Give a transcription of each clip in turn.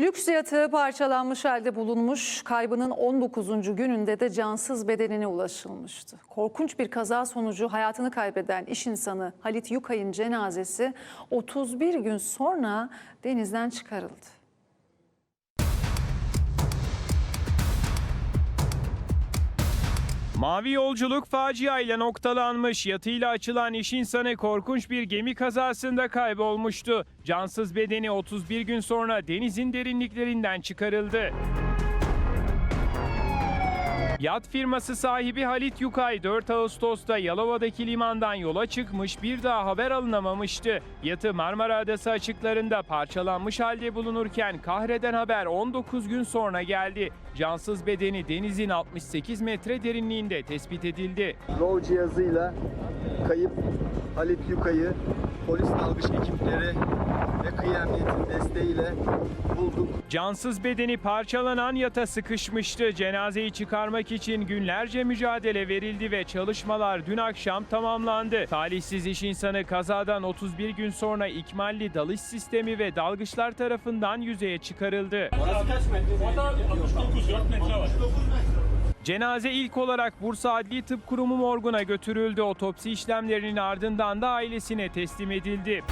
Lüks yatağı parçalanmış halde bulunmuş, kaybının 19. gününde de cansız bedenine ulaşılmıştı. Korkunç bir kaza sonucu hayatını kaybeden iş insanı Halit Yukay'ın cenazesi 31 gün sonra denizden çıkarıldı. Mavi yolculuk facia ile noktalanmış. Yatıyla açılan iş insanı korkunç bir gemi kazasında kaybolmuştu. Cansız bedeni 31 gün sonra denizin derinliklerinden çıkarıldı. Yat firması sahibi Halit Yukay 4 Ağustos'ta Yalova'daki limandan yola çıkmış bir daha haber alınamamıştı. Yatı Marmara Adası açıklarında parçalanmış halde bulunurken kahreden haber 19 gün sonra geldi. Cansız bedeni denizin 68 metre derinliğinde tespit edildi. ROV cihazıyla kayıp Halit Yukay'ı polis dalgıç ekipleri kıyı emniyetin desteğiyle bulduk. Cansız bedeni parçalanan yata sıkışmıştı. Cenazeyi çıkarmak için günlerce mücadele verildi ve çalışmalar dün akşam tamamlandı. Talihsiz iş insanı kazadan 31 gün sonra ikmalli dalış sistemi ve dalgıçlar tarafından yüzeye çıkarıldı. Cenaze ilk olarak Bursa Adli Tıp Kurumu morguna götürüldü. Otopsi işlemlerinin ardından da ailesine teslim edildi.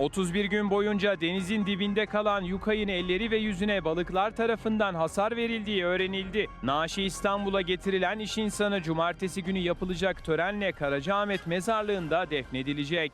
31 gün boyunca denizin dibinde kalan Yukay'ın elleri ve yüzüne balıklar tarafından hasar verildiği öğrenildi. Naaşı İstanbul'a getirilen iş insanı cumartesi günü yapılacak törenle Karacaahmet mezarlığında defnedilecek.